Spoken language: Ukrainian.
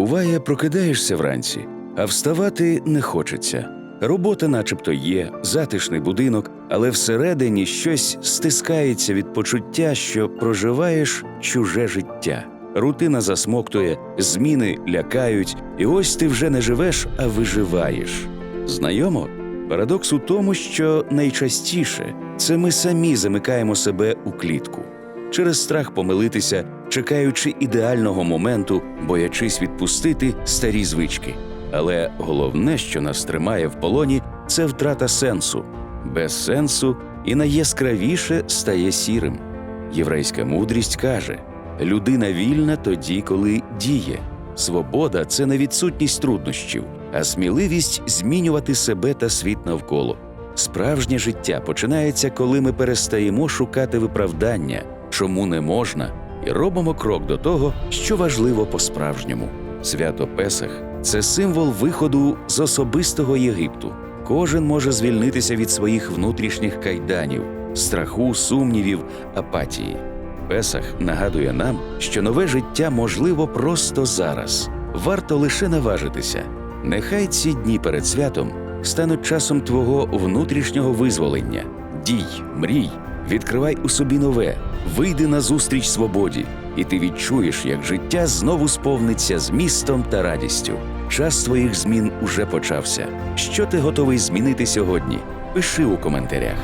Буває, прокидаєшся вранці, а вставати не хочеться. Робота, начебто, є, затишний будинок, але всередині щось стискається від почуття, що проживаєш чуже життя. Рутина засмоктує, зміни лякають, і ось ти вже не живеш, а виживаєш. Знайомо? Парадокс у тому, що найчастіше це ми самі замикаємо себе у клітку через страх помилитися, чекаючи ідеального моменту, боячись відпустити старі звички. Але головне, що нас тримає в полоні, це втрата сенсу. Без сенсу і найяскравіше стає сірим. Єврейська мудрість каже: людина вільна тоді, коли діє. Свобода це не відсутність труднощів, а сміливість змінювати себе та світ навколо. Справжнє життя починається, коли ми перестаємо шукати виправдання, чому не можна, і робимо крок до того, що важливо по-справжньому. Свято Песах це символ виходу з особистого Єгипту. Кожен може звільнитися від своїх внутрішніх кайданів, страху, сумнівів, апатії. Песах нагадує нам, що нове життя можливо просто зараз. Варто лише наважитися. Нехай ці дні перед святом стануть часом твого внутрішнього визволення. Дій, мрій, відкривай у собі нове, вийди на зустріч свободі, і ти відчуєш, як життя знову сповниться змістом та радістю. Час твоїх змін уже почався. Що ти готовий змінити сьогодні? Пиши у коментарях.